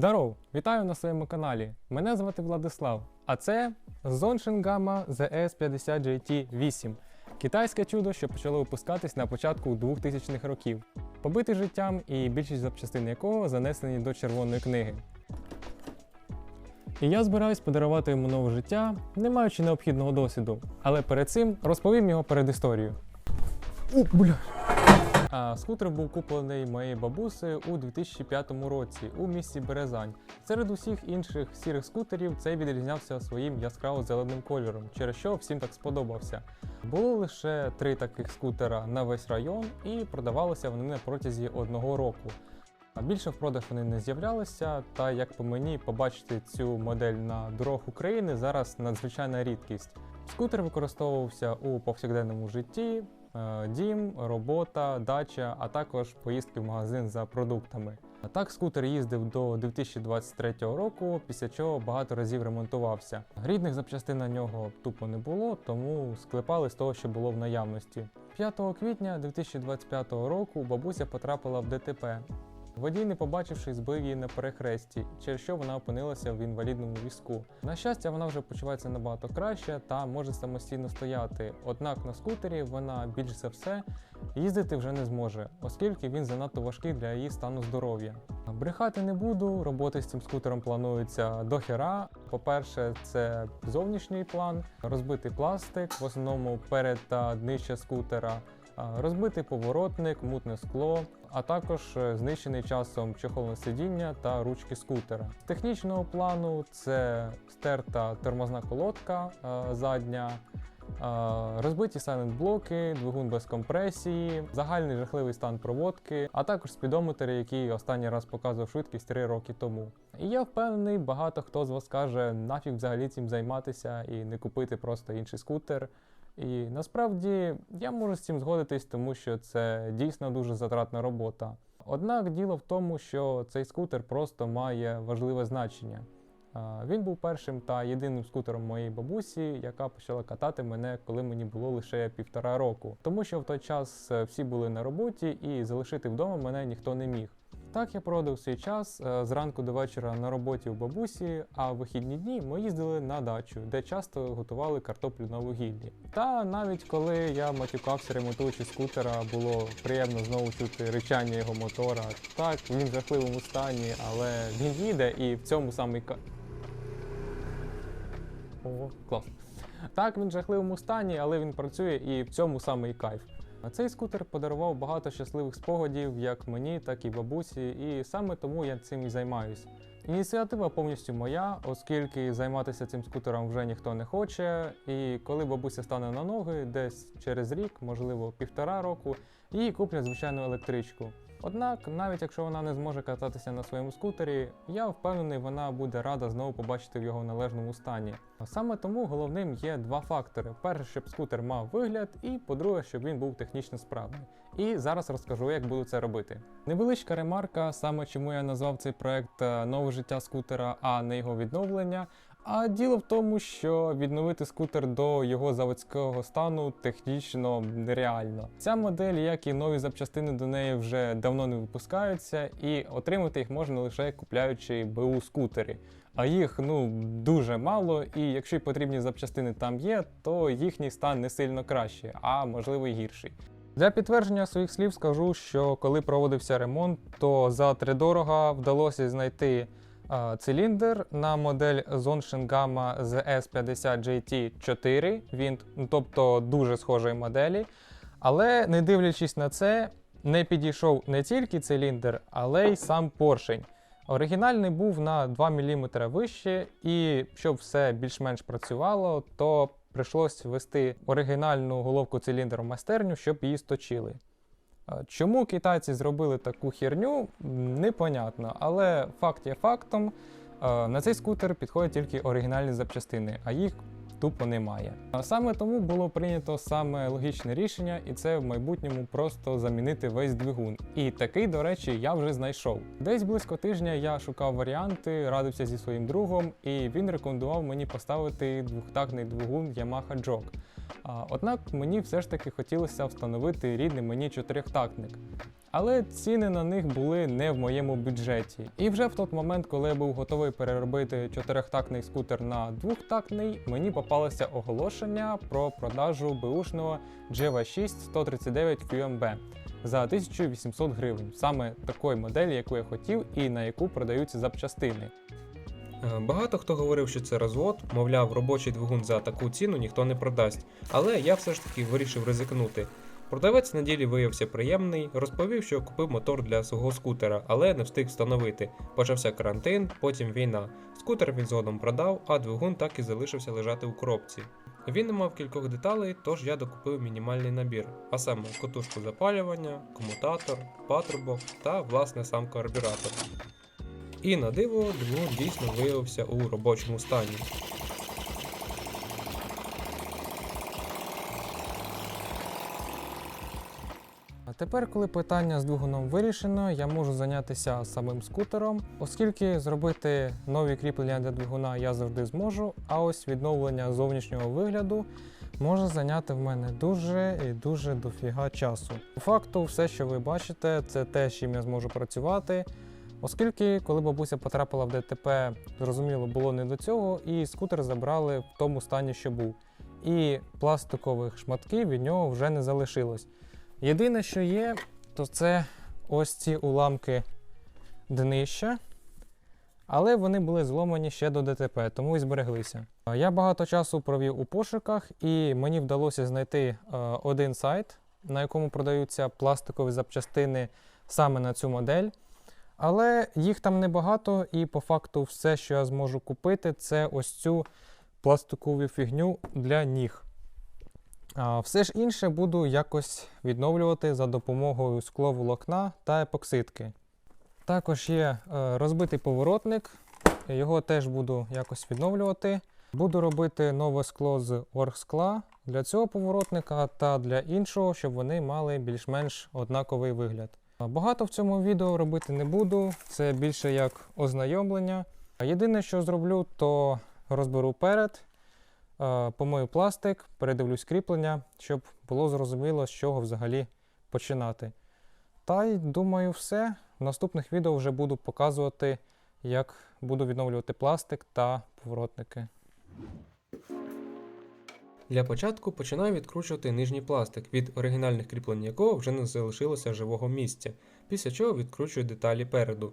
Здоров! Вітаю на своєму каналі. Мене звати Владислав, а це Zonshin Gamma ZS50 GT 8. Китайське чудо, що почало випускатись на початку 2000-х років, побитий життям і більшість запчастин якого занесені до червоної книги. І я збираюсь подарувати йому нове життя, не маючи необхідного досвіду, але перед цим розповім його передісторію. О, бля. А, скутер був куплений моєю бабусею у 2005 році у місті Березань. Серед усіх інших сірих скутерів цей відрізнявся своїм яскраво зеленим кольором, через що всім так сподобався. Було лише три таких скутера на весь район, і продавалися вони на протязі одного року. Більше в продаж вони не з'являлися, та як по мені побачити цю модель на дорогах України зараз надзвичайна рідкість. Скутер використовувався у повсякденному житті, дім, робота, дача, а також поїздки в магазин за продуктами. Так скутер їздив до 2023 року, після чого багато разів ремонтувався. Рідних запчастин на нього тупо не було, тому склепали з того, що було в наявності. 5 квітня 2025 року бабуся потрапила в ДТП. Водій, не побачивши, збив її на перехресті, через що вона опинилася в інвалідному візку. На щастя, вона вже почувається набагато краще та може самостійно стояти. Однак на скутері вона більш за все їздити вже не зможе, оскільки він занадто важкий для її стану здоров'я. Брехати не буду, роботи з цим скутером плануються до хера. По-перше, це зовнішній план, розбитий пластик, в основному перед та днище скутера. Розбитий поворотник, мутне скло, а також е, знищений часом чехол на сидіння та ручки скутера. Технічного плану це стерта тормозна колодка е, задня, е, розбиті сайлент-блоки, двигун без компресії, загальний жахливий стан проводки, а також спідометр, який останній раз показував швидкість 3 роки тому. І я впевнений, багато хто з вас каже, нафіг взагалі цим займатися і не купити просто інший скутер. І насправді я можу з цим згодитись, тому що це дійсно дуже затратна робота. Однак діло в тому, що цей скутер просто має важливе значення. Він був першим та єдиним скутером моєї бабусі, яка почала катати мене, коли мені було лише півтора року. Тому що в той час е, всі були на роботі і залишити вдома мене ніхто не міг. Так я проводив свій час е, зранку до вечора на роботі у бабусі, а в вихідні дні ми їздили на дачу, де часто готували картоплю на вугіллі. Та навіть коли я матюкався, ремонтуючи скутера, було приємно знову чути ричання його мотора. Так, він в жахливому стані, але він їде і в цьому самий. О, класно. Так, він в жахливому стані, але він працює і в цьому самий кайф. А цей скутер подарував багато щасливих спогадів як мені, так і бабусі, і саме тому я цим і займаюсь. Ініціатива повністю моя, оскільки займатися цим скутером вже ніхто не хоче. І коли бабуся стане на ноги, десь через рік, можливо, півтора року, їй куплять звичайну електричку. Однак, навіть якщо вона не зможе кататися на своєму скутері, я впевнений, вона буде рада знову побачити в його належному стані. Саме тому головним є два фактори: перше, щоб скутер мав вигляд, і по-друге, щоб він був технічно справний. І зараз розкажу, як буду це робити. Невеличка ремарка, саме чому я назвав цей проект е, Нове життя скутера, а не його відновлення. А діло в тому, що відновити скутер до його заводського стану технічно нереально. Ця модель, як і нові запчастини до неї, вже давно не випускаються, і отримати їх можна лише купляючи БУ скутери. А їх ну дуже мало, і якщо й потрібні запчастини там є, то їхній стан не сильно кращий, а можливо й гірший. Для підтвердження своїх слів скажу, що коли проводився ремонт, то за тридорога вдалося знайти циліндр на модель Zonshin Gamma ZS50 GT4, він, ну, тобто дуже схожої моделі. Але не дивлячись на це, не підійшов не тільки циліндр, але й сам поршень. Оригінальний був на 2 мм вище, і щоб все більш-менш працювало, то прийшлось ввести оригінальну головку циліндра в майстерню, щоб її сточили. Чому китайці зробили таку херню, непонятно, але факт є фактом. На цей скутер підходять тільки оригінальні запчастини, а їх тупо немає. Саме тому було прийнято саме логічне рішення, і це в майбутньому просто замінити весь двигун. І такий, до речі, я вже знайшов. Десь близько тижня я шукав варіанти, радився зі своїм другом, і він рекомендував мені поставити двохтактний двигун Yamaha Jog. Однак мені все ж таки хотілося встановити рідний мені чотирьохтактник. Але ціни на них були не в моєму бюджеті. І вже в той момент, коли я був готовий переробити чотирьохтактний скутер на двохтактний, мені попалося оголошення про продажу беушного GV6 139 QMB за 1800 гривень. Саме такої моделі, яку я хотів, і на яку продаються запчастини. Е, Багато хто говорив, що це розвод, мовляв, робочий двигун за таку ціну ніхто не продасть. Але я все ж таки вирішив ризикнути. Продавець на ділі виявився приємний, розповів, що купив мотор для свого скутера, але не встиг встановити. Почався карантин, потім війна. Скутер він згодом продав, а двигун так і залишився лежати у коробці. Він не мав кількох деталей, тож я докупив мінімальний набір, а саме котушку запалювання, комутатор, патрубок та власне сам карбюратор. І на диво двигун дійсно виявився у робочому стані. Тепер, коли питання з двигуном вирішено, я можу зайнятися самим скутером, оскільки зробити нові кріплення для двигуна я завжди зможу, а ось відновлення зовнішнього вигляду може зайняти в мене дуже і дуже дофіга часу. По факту, все, що ви бачите, це те, з чим я зможу працювати. Оскільки, коли бабуся потрапила в ДТП, зрозуміло, було не до цього, і скутер забрали в тому стані, що був. І пластикових шматків від нього вже не залишилось. Єдине, що є, то це ось ці уламки днища, але вони були зломані ще до ДТП, тому і збереглися. Я багато часу провів у пошуках, і мені вдалося знайти е, один сайт, на якому продаються пластикові запчастини саме на цю модель. Але їх там небагато, і по факту все, що я зможу купити, це ось цю пластикову фігню для ніг. А все ж інше буду якось відновлювати за допомогою скловолокна та епоксидки. Також є е, розбитий поворотник, його теж буду якось відновлювати. Буду робити нове скло з оргскла для цього поворотника та для іншого, щоб вони мали більш-менш однаковий вигляд. Багато в цьому відео робити не буду, це більше як ознайомлення. Єдине, що зроблю, то розберу перед, помию пластик, передивлюсь кріплення, щоб було зрозуміло, з чого взагалі починати. Та й думаю, все. В наступних відео вже буду показувати, як буду відновлювати пластик та поворотники. Для початку починаю відкручувати нижній пластик, від оригінальних кріплень якого вже не залишилося живого місця, після чого відкручую деталі переду.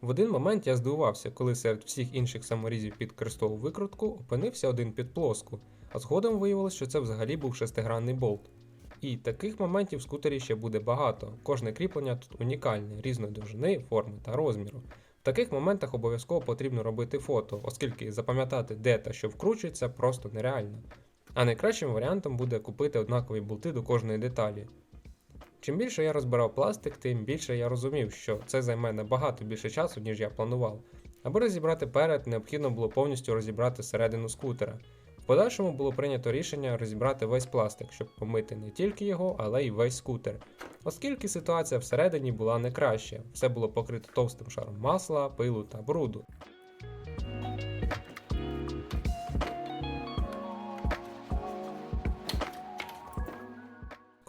В один момент я здивувався, коли серед всіх інших саморізів під крестову викрутку опинився один під плоску, а згодом виявилось, що це взагалі був шестигранний болт. І таких моментів в скутері ще буде багато. Кожне кріплення тут унікальне, різної довжини, форми та розміру. В таких моментах обов'язково потрібно робити фото, оскільки запам'ятати, де та що вкручується, просто нереально. А найкращим варіантом буде купити однакові болти до кожної деталі. Чим більше я розбирав пластик, тим більше я розумів, що це займе набагато більше часу, ніж я планував. Аби розібрати перед, необхідно було повністю розібрати середину скутера. В подальшому було прийнято рішення розібрати весь пластик, щоб помити не тільки його, але й весь скутер. Оскільки ситуація всередині була не краща, все було покрито товстим шаром масла, пилу та бруду.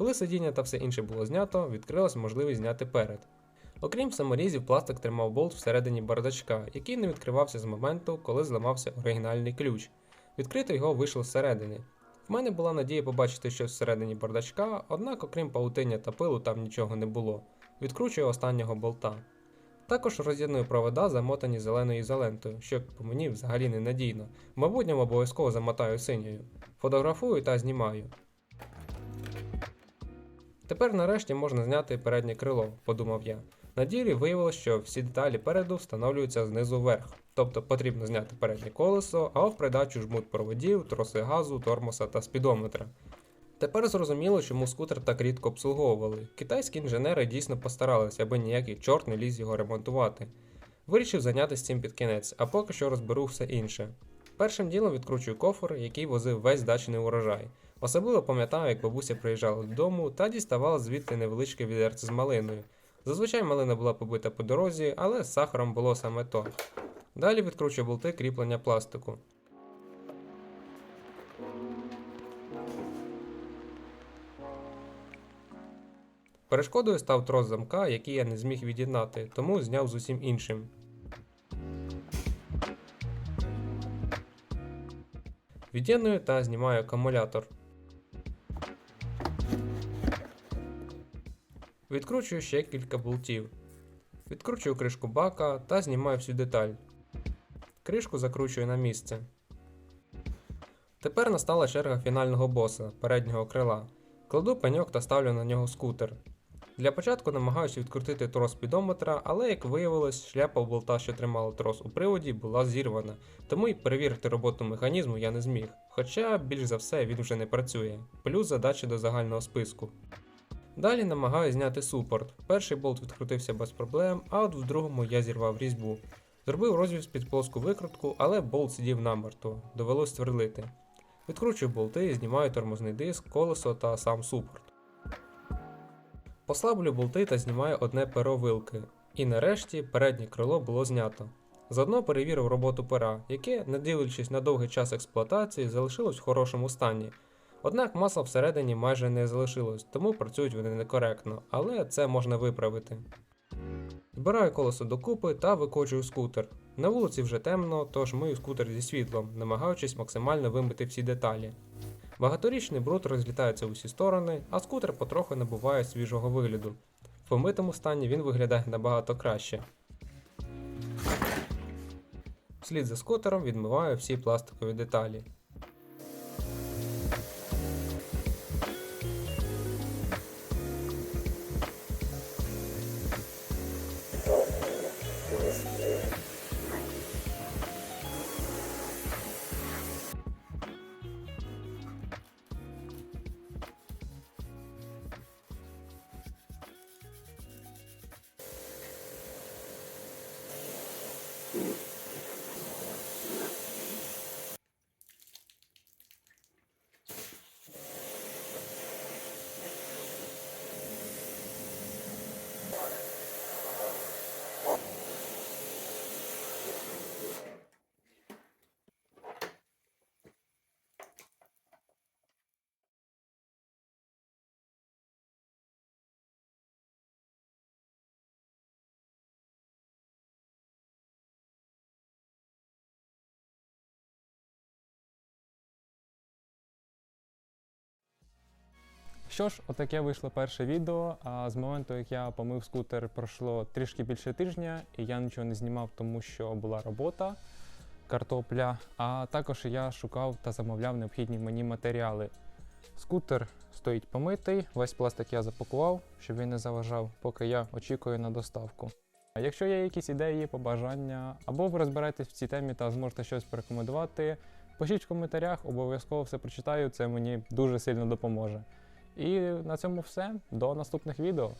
Коли сидіння та все інше було знято, відкрилась можливість зняти перед. Окрім саморізів, пластик тримав болт всередині бардачка, який не відкривався з моменту, коли зламався оригінальний ключ. Відкрити його вийшло зсередини. В мене була надія побачити щось всередині бардачка, однак, окрім паутиння та пилу, там нічого не було. Відкручую останнього болта. Також роз'єдную провода, замотані зеленою ізолентою, що по мені взагалі не надійно. В майбутньому обов'язково замотаю синьою. Фотографую та знімаю. Тепер нарешті можна зняти переднє крило, подумав я. На ділі виявилось, що всі деталі переду встановлюються знизу вверх, тобто потрібно зняти переднє колесо, а в придачу жмут проводів, троси газу, тормоза та спідометра. Тепер зрозуміло, чому скутер так рідко обслуговували. Китайські інженери дійсно постаралися, аби ніякий чорт не ліз його ремонтувати. Вирішив зайнятися цим під кінець, а поки що розберу все інше. Першим ділом відкручую кофр, який возив весь дачний урожай. Особливо пам'ятаю, як бабуся приїжджала додому та діставала звідти невеличке відерце з малиною. Зазвичай малина була побита по дорозі, але з сахаром було саме то. Далі відкручу болти кріплення пластику. Перешкодою став трос замка, який я не зміг від'єднати, тому зняв з усім іншим. Від'єдную та знімаю акумулятор. Відкручую ще кілька болтів. Відкручую кришку бака та знімаю всю деталь. Кришку закручую на місце. Тепер настала черга фінального боса переднього крила. Кладу пеньок та ставлю на нього скутер. Для початку намагаюся відкрутити трос спідометра, але як виявилось, шляпа болта, що тримала трос у приводі, була зірвана, тому й перевірити роботу механізму я не зміг. Хоча, більш за все, він вже не працює. Плюс задачі до загального списку. Далі намагаюся зняти супорт. Перший болт відкрутився без проблем, а от в другому я зірвав різьбу. Зробив розвіз під плоску викрутку, але болт сидів намертво, довелось сверлити. Відкручую болти, знімаю тормозний диск, колесо та сам супорт. Послаблю болти та знімаю одне перо вилки. І нарешті переднє крило було знято. Заодно перевірив роботу пера, яке, не дивлячись на довгий час експлуатації, залишилось в хорошому стані. Однак масла всередині майже не залишилось, тому працюють вони некоректно, але це можна виправити. Збираю колесо докупи та викочую скутер. На вулиці вже темно, тож мию скутер зі світлом, намагаючись максимально вимити всі деталі. Багаторічний бруд розлітається в усі сторони, а скутер потроху набуває свіжого вигляду. В помитому стані він виглядає набагато краще. Вслід за скутером відмиваю всі пластикові деталі. Що ж, отаке вийшло перше відео. А з моменту, як я помив скутер, пройшло трішки більше тижня, і я нічого не знімав, тому що була робота, картопля. А також я шукав та замовляв необхідні мені матеріали. Скутер стоїть помитий, весь пластик я запакував, щоб він не заважав, поки я очікую на доставку. Якщо є якісь ідеї, побажання, або ви розберетесь в цій темі та зможете щось порекомендувати, пишіть в коментарях, обов'язково все прочитаю, це мені дуже сильно допоможе. І на цьому все. До наступних відео.